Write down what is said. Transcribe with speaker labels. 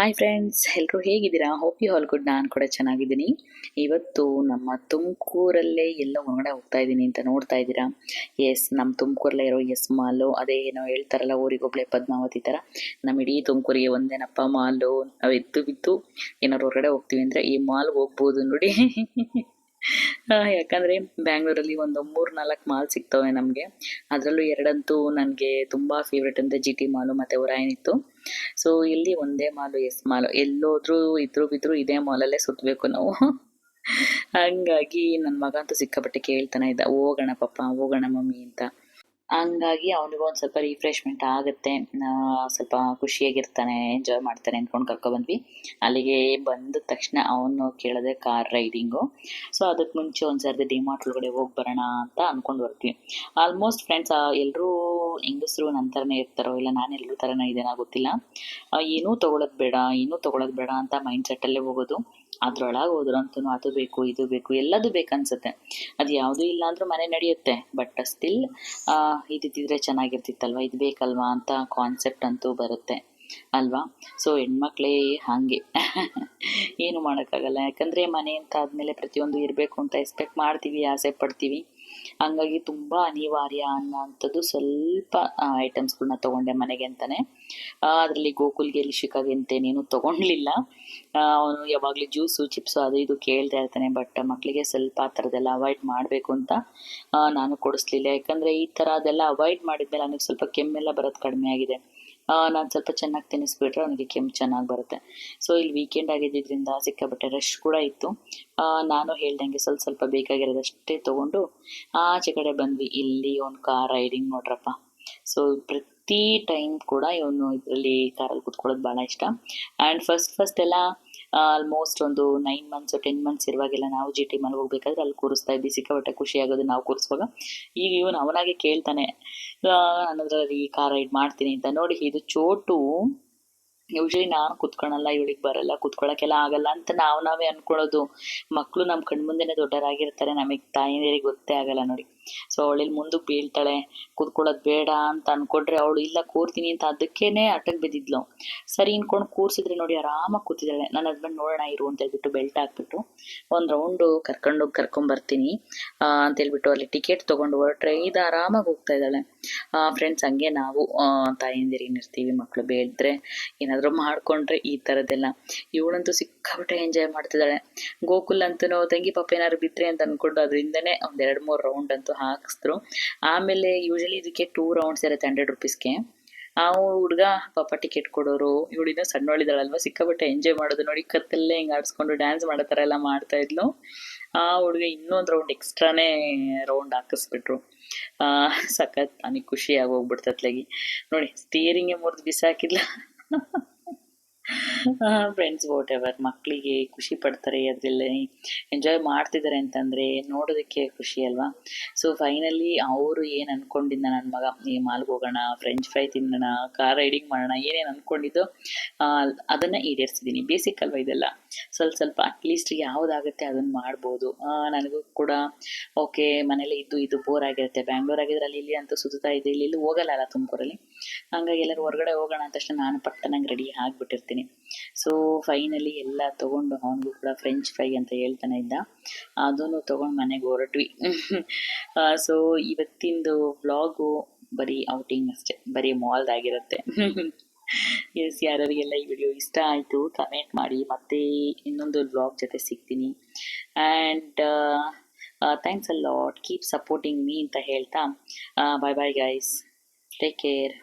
Speaker 1: Hi friends ಎಲ್ಲರೂ ಹೇಗಿದ್ದೀರಾ? Hope you all good ನಾನು ಕೂಡ ಚೆನ್ನಾಗಿದ್ದೀನಿ. ಇವತ್ತು ನಮ್ಮ ತುಮಕೂರಲ್ಲೇ ಎಲ್ಲ ಹೊರಗಡೆ ಹೋಗ್ತಾ ಇದ್ದೀನಿ ಅಂತ ನೋಡ್ತಾ ಇದ್ದೀರಾ? ಎಸ್ ನಮ್ಮ ತುಮಕೂರಲ್ಲೇ ಇರೋ ಎಸ್ ಮಾಲು ಅದೇ ಏನೋ ಹೇಳ್ತಾರಲ್ಲ ಊರಿಗೊಬ್ಳೆ ಪದ್ಮಾವತಿ ಥರ. ನಮ್ಮ ಇಡೀ ತುಮಕೂರಿಗೆ ಒಂದೇನಪ್ಪ ಮಾಲು ನಾವು ಎದ್ದು ಬಿದ್ದು ಏನಾದ್ರು ಹೊರಗಡೆ ಹೋಗ್ತೀವಿ ಅಂದರೆ ಈ ಮಾಲ್ ಹೋಗ್ಬೋದು ನೋಡಿ. ಯಾಕಂದರೆ ಬ್ಯಾಂಗ್ಳೂರಲ್ಲಿ ಒಂದು ಮೂರು ನಾಲ್ಕು ಮಾಲ್ ಸಿಗ್ತವೆ ನಮಗೆ. ಅದರಲ್ಲೂ ಎರಡಂತೂ ನನಗೆ ತುಂಬ ಫೇವ್ರೆಟ್ ಅಂದರೆ ಜಿ ಟಿ ಮಾಲು ಮತ್ತು ಒರಾಯನ್ ಇತ್ತು. ಸೊ ಇಲ್ಲಿ ಒಂದೇ ಮಾಲು, ಎಸ್ ಮಾಲು. ಎಲ್ಲೋದ್ರೂ ಇದ್ರು ಬಿದ್ರು ಇದೇ ಮಾಲಲ್ಲೇ ಸುತ್ತಬೇಕು ನಾವು. ಹಂಗಾಗಿ ನನ್ನ ಮಗ ಅಂತೂ ಸಿಕ್ಕಾಪಟ್ಟೆ ಕೇಳ್ತಾನೆ ಇದ್ದ, ಹೋಗೋಣ ಪಪ್ಪ ಹೋಗೋಣ ಮಮ್ಮಿ ಅಂತ. ಹಂಗಾಗಿ ಅವನಿಗೂ ಒಂದು ಸ್ವಲ್ಪ ರಿಫ್ರೆಶ್ಮೆಂಟ್ ಆಗುತ್ತೆ. ಸ್ವಲ್ಪ ಖುಷಿಯಾಗಿರ್ತಾನೆ ಎಂಜಾಯ್ ಮಾಡ್ತಾನೆ ಅಂದ್ಕೊಂಡು ಕರ್ಕೊಬಂದ್ವಿ ಅಲ್ಲಿಗೆ ಬಂದ ತಕ್ಷಣ ಅವನು ಕೇಳಿದೆ ಕಾರ್ ರೈಡಿಂಗು ಸೊ ಅದಕ್ಕೆ ಮುಂಚೆ ಒಂದು ಸರ್ತಿ ಡಿಮಾರ್ಟ್ ಒಳಗಡೆ ಹೋಗಿ ಬರೋಣ ಅಂತ ಅಂದ್ಕೊಂಡು ಬರ್ತೀವಿ ಆಲ್ಮೋಸ್ಟ್ ಫ್ರೆಂಡ್ಸ್ ಎಲ್ಲರೂ ಹೆಂಗಸರು ನನ್ನ ಥರನೇ ಇರ್ತಾರೋ ಇಲ್ಲ ನಾನು ಎಲ್ಲರೂ ಥರನೇ ಇದೇನೋ ಗೊತ್ತಿಲ್ಲ. ಏನೂ ತೊಗೊಳೋದು ಬೇಡ, ಏನೂ ತೊಗೊಳೋದು ಬೇಡ ಅಂತ ಮೈಂಡ್ ಸೆಟ್ಟಲ್ಲೇ ಹೋಗೋದು. ಅದ್ರೊಳಗೆ ಹೋದ್ರಂತೂ ಅದು ಬೇಕು, ಇದು ಬೇಕು, ಎಲ್ಲದೂ ಬೇಕನ್ಸುತ್ತೆ. ಅದು ಯಾವುದೂ ಇಲ್ಲ ಅಂದ್ರೂ ಮನೆ ನಡೆಯುತ್ತೆ. ಬಟ್ ಸ್ಟಿಲ್ ಇದಿದ್ದಿದ್ರೆ ಚೆನ್ನಾಗಿರ್ತಿತ್ತಲ್ವ? ಇದು ಬೇಕಲ್ವಾ ಅಂತ ಕಾನ್ಸೆಪ್ಟ್ ಅಂತೂ ಬರುತ್ತೆ. ಅಲ್ವಾ? ಸೊ ಹೆಣ್ಮಕ್ಳೇ ಹಾಗೆ. ಏನು ಮಾಡೋಕ್ಕಾಗಲ್ಲ. ಯಾಕಂದರೆ ಮನೆ ಅಂತ ಆದಮೇಲೆ ಪ್ರತಿಯೊಂದು ಇರಬೇಕು ಅಂತ ಎಕ್ಸ್ಪೆಕ್ಟ್ ಮಾಡ್ತೀವಿ, ಆಸೆ ಪಡ್ತೀವಿ. ಹಂಗಾಗಿ ತುಂಬ ಅನಿವಾರ್ಯ ಅನ್ನೋಂಥದ್ದು ಸ್ವಲ್ಪ ಐಟಮ್ಸ್ಗಳನ್ನ ತಗೊಂಡೆ ಮನೆಗೆ ಅಂತಾನೆ. ಅದರಲ್ಲಿ ಗೋಕುಲ್ಗೆ ಲಿಶಿಕಾಗೆ ಅಂತೇನೇನು ತಗೊಂಡ್ಲಿಲ್ಲ. ಅವನು ಯಾವಾಗಲೂ ಜ್ಯೂಸು, ಚಿಪ್ಸು ಅದು ಇದು ಕೇಳ್ತಾ ಇರ್ತಾನೆ ಬಟ್ ಮಕ್ಕಳಿಗೆ ಸ್ವಲ್ಪ ಆ ಥರದ್ದೆಲ್ಲ ಅವಾಯ್ಡ್ ಮಾಡಬೇಕು ಅಂತ ನಾನು ಕೊಡಿಸ್ಲಿಲ್ಲ. ಯಾಕಂದರೆ ಈ ಥರ ಅದೆಲ್ಲ ಅವಾಯ್ಡ್ ಮಾಡಿದ್ಮೇಲೆ ನನಗೆ ಸ್ವಲ್ಪ ಕೆಮ್ಮೆಲ್ಲ ಬರೋದು ಕಡಿಮೆ ಆಗಿದೆ. ನಾನು ಸ್ವಲ್ಪ ಚೆನ್ನಾಗಿ ತಿನ್ನಿಸ್ಬಿಟ್ರೆ ಅವನಿಗೆ ಕೆಮ್ಮು ಚೆನ್ನಾಗಿ ಬರುತ್ತೆ. ಸೊ ಇಲ್ಲಿ ವೀಕೆಂಡ್ ಆಗಿದ್ದರಿಂದ ಸಿಕ್ಕಾಬಟ್ಟೆ ರಶ್ ಕೂಡ ಇತ್ತು. ನಾನು ಹೇಳ್ದಂಗೆ ಸ್ವಲ್ಪ ಸ್ವಲ್ಪ ಬೇಕಾಗಿರೋದಷ್ಟೇ ತೊಗೊಂಡು ಆಚೆ ಕಡೆ ಬಂದ್ವಿ. ಇಲ್ಲಿ ಒಂದು ಕಾರ್ ರೈಡಿಂಗ್ ನೋಡ್ರಪ್ಪ. ಸೊ ಪ್ರತಿ ಟೈಮ್ ಕೂಡ ಇವನು ಇದರಲ್ಲಿ ಕಾರಲ್ಲಿ ಕುತ್ಕೊಳ್ಳೋದು ಭಾಳ ಇಷ್ಟ. ಆ್ಯಂಡ್ ಫಸ್ಟ್ ಫಸ್ಟ್ ಎಲ್ಲ ಆಲ್ಮೋಸ್ಟ್ ಒಂದು ನೈನ್ ಮಂತ್ಸ್ ಟೆನ್ ಮಂತ್ಸ್ ಇರುವಾಗೆಲ್ಲ ನಾವು ಜಿ ಟಿ ಮಲ್ ಹೋಗ್ಬೇಕಾದ್ರೆ ಅಲ್ಲಿ ಕೂರಿಸ್ತಾ ಇದ್ವಿ. ಸಿಕ್ಕಾಪಟ್ಟೆ ಖುಷಿ ಆಗೋದು ನಾವು ಕೂರಿಸುವಾಗ. ಈಗ ಇವನು ಅವನಾಗೆ ಕೇಳ್ತಾನೆ ನಾನು ಈ ಕಾರ್ ರೈಡ್ ಮಾಡ್ತೀನಿ ಅಂತ. ನೋಡಿ, ಇದು ಚೋಟು. ಯೂಶಲಿ ನಾನು ಕುತ್ಕೊಳಲ್ಲ, ಇವಳಿಗೆ ಬರಲ್ಲ ಕುತ್ಕೊಳ್ಳೋಕ್ಕೆಲ್ಲ ಆಗಲ್ಲ ಅಂತ ನಾವು ನಾವೇ ಅನ್ಕೊಳ್ಳೋದು ಮಕ್ಕಳು ನಮ್ಮ ಕಣ್ಮುಂದೆನೇ ದೊಡ್ಡರಾಗಿರ್ತಾರೆ. ನಮಗೆ ತಾಯಿಯರಿಗೆ ಗೊತ್ತೇ ಆಗಲ್ಲ ನೋಡಿ. ಸೊ ಅವಳಿಲ್ಲಿ ಮುಂದಕ್ಕೆ ಬೀಳ್ತಾಳೆ. ಕುತ್ಕೊಳ್ಳೋದು ಬೇಡ ಅಂತ ಅನ್ಕೊಂಡ್ರೆ ಅವಳು, ಇಲ್ಲ ಕೂರ್ತೀನಿ ಅಂತ ಅದಕ್ಕೇನೆ ಅಟಕ್ ಬಿದ್ದಿದ್ಲು. ಸರಿ ಇನ್ಕೊಂಡು ಕೂರ್ಸಿದ್ರೆ ನೋಡಿ ಆರಾಮಾಗಿ ಕೂತಿದ್ದಾಳೆ. ನನ್ನ ಹಸ್ಬೆಂಡ್ ನೋಡೋಣ ಇರು ಅಂತ ಹೇಳ್ಬಿಟ್ಟು ಬೆಲ್ಟ್ ಹಾಕ್ಬಿಟ್ಟು ಒಂದು ರೌಂಡು ಕರ್ಕೊಂಡೋಗಿ ಕರ್ಕೊಂಬರ್ತೀನಿ ಬರ್ತೀನಿ ಅಂತ ಹೇಳ್ಬಿಟ್ಟು ಅಲ್ಲಿ ಟಿಕೆಟ್ ತೊಗೊಂಡು ಹೊರಟ್ರೆ ಇದು ಆರಾಮಾಗಿ ಹೋಗ್ತಾ ಇದ್ದಾಳೆ. ಫ್ರೆಂಡ್ಸ್ ಹಂಗೆ ನಾವು ತಾಯಂದಿರು ಏನಿರ್ತೀವಿ ಮಕ್ಕಳು ಬೇಳಿದ್ರೆ ಏನಾದರೂ ಮಾಡ್ಕೊಂಡ್ರೆ ಈ ಥರದ್ದೆಲ್ಲ ಇವಳಂತೂ ಸಿಕ್ಕಾಪಟ್ಟೆ ಎಂಜಾಯ್ ಮಾಡ್ತಿದ್ದಾಳೆ. ಗೋಕುಲ್ ಅಂತೂ ತಂಗಿ ಪಾಪ ಏನಾದ್ರು ಬಿದ್ರೆ ಅಂತ ಅನ್ಕೊಂಡು ಅದರಿಂದನೇ ಒಂದು ಎರಡು ಮೂರು ರೌಂಡ್ ಅಂತೂ ಹಾಕಿಸಿದ್ರು. ಆಮೇಲೆ ಯೂಶಲಿ ಇದಕ್ಕೆ ಟೂ ರೌಂಡ್ಸ್ ಇರುತ್ತೆ ಹಂಡ್ರೆಡ್ ರುಪೀಸ್ಗೆ ಆ ಹುಡುಗ, ಪಾಪ ಟಿಕೆಟ್ ಕೊಡೋರು ಇವಳಿನ ಸಣ್ಣವಳಿದಾಳಲ್ವ ಸಿಕ್ಕಾಪಟ್ಟೆ ಎಂಜಾಯ್ ಮಾಡೋದು ನೋಡಿ, ಕತ್ತಲ್ಲೇ ಹಿಂಗೆ ಆಡಿಸ್ಕೊಂಡು ಡ್ಯಾನ್ಸ್ ಮಾಡೋ ಥರ ಎಲ್ಲ ಮಾಡ್ತಾ ಇದ್ಲು. ಆ ಹುಡುಗ ಇನ್ನೊಂದು ರೌಂಡ್ ಎಕ್ಸ್ಟ್ರಾನೇ ರೌಂಡ್ ಹಾಕಿಸ್ಬಿಟ್ರು. ಸಖತ್ ನನಗೆ ಖುಷಿ ಆಗೋಗ್ಬಿಡ್ತತ್ಲಾಗಿ. ನೋಡಿ ಸ್ಟೀರಿಂಗೇ ಮುರಿದು ಬಿಸಾಕಿದ್ಲ. ಫ್ರೆಂಡ್ಸ್ ವಾಟ್ ಎವರ್ ಮಕ್ಕಳಿಗೆ ಖುಷಿ ಪಡ್ತಾರೆ, ಅದರಲ್ಲಿ ಎಂಜಾಯ್ ಮಾಡ್ತಿದ್ದಾರೆ ಅಂತಂದರೆ ನೋಡೋದಕ್ಕೆ ಖುಷಿ ಅಲ್ವಾ? ಸೊ ಫೈನಲಿ ಅವರು ಏನು ಅನ್ಕೊಂಡಿದ್ದ ನನ್ನ ಮಗ? ಈ ಮಾಲ್ಗೆ ಹೋಗೋಣ ಫ್ರೆಂಚ್ ಫ್ರೈ ತಿನ್ನೋಣ ಕಾರ್ ರೈಡಿಂಗ್ ಮಾಡೋಣ, ಏನೇನು ಅಂದ್ಕೊಂಡಿದ್ದೋ ಅದನ್ನು ಈಡೇರಿಸಿದ್ದೀನಿ ಬೇಸಿಕ್ ಅಲ್ವಾ ಇದೆಲ್ಲ? ಸ್ವಲ್ಪ ಸ್ವಲ್ಪ ಅಟ್ಲೀಸ್ಟ್ ಯಾವುದಾಗುತ್ತೆ ಅದನ್ನು ಮಾಡ್ಬೋದು. ನನಗೂ ಕೂಡ ಓಕೆ ಮನೇಲಿ ಇದ್ದು ಇದು ಬೋರ್ ಆಗಿರುತ್ತೆ. ಬ್ಯಾಂಗ್ಳೂರ್ ಆಗಿದ್ರೆ ಅಲ್ಲಿ ಇಲ್ಲಿ ಅಂತೂ ಸುತ್ತಾ ಇದೆ ಇಲ್ಲಿ ಇಲ್ಲಿ ಹೋಗಲ್ಲ ಅಲ್ಲ ತುಮಕೂರಲ್ಲಿ. ಹಂಗಾಗಿ ಎಲ್ಲರೂ ಹೊರಗಡೆ ಹೋಗೋಣ ಅಂತ ತಕ್ಷಣ ನಾನು ಪಟ್ಟನಂಗೆ ರೆಡಿ ಆಗಿಬಿಟ್ಟಿರ್ತೀನಿ. ಸೊ ಫೈನಲಿ ಎಲ್ಲ ತೊಗೊಂಡು ಅವನಿಗೂ ಕೂಡ ಫ್ರೆಂಚ್ ಫ್ರೈ ಅಂತ ಹೇಳ್ತಾನೆ ಇದ್ದ. ಅದನ್ನು ತೊಗೊಂಡು ಮನೆಗೆ ಹೊರಟ್ವಿ. ಸೊ ಇವತ್ತಿಂದು ಬ್ಲಾಗು ಬರೀ ಔಟಿಂಗ್ ಅಷ್ಟೇ. ಬರೀ ಮಾಲ್ದಾಗಿರುತ್ತೆ ಎಸ್ ಯಾರಿಗೆಲ್ಲ ಈ ವಿಡಿಯೋ ಇಷ್ಟ ಆಯಿತು ಕಮೆಂಟ್ ಮಾಡಿ. ಮತ್ತೆ ಇನ್ನೊಂದು ಬ್ಲಾಗ್ ಜೊತೆ ಸಿಗ್ತೀನಿ. And thanks a lot keep supporting me ಅಂತ ಹೇಳ್ತಾ bye bye guys take care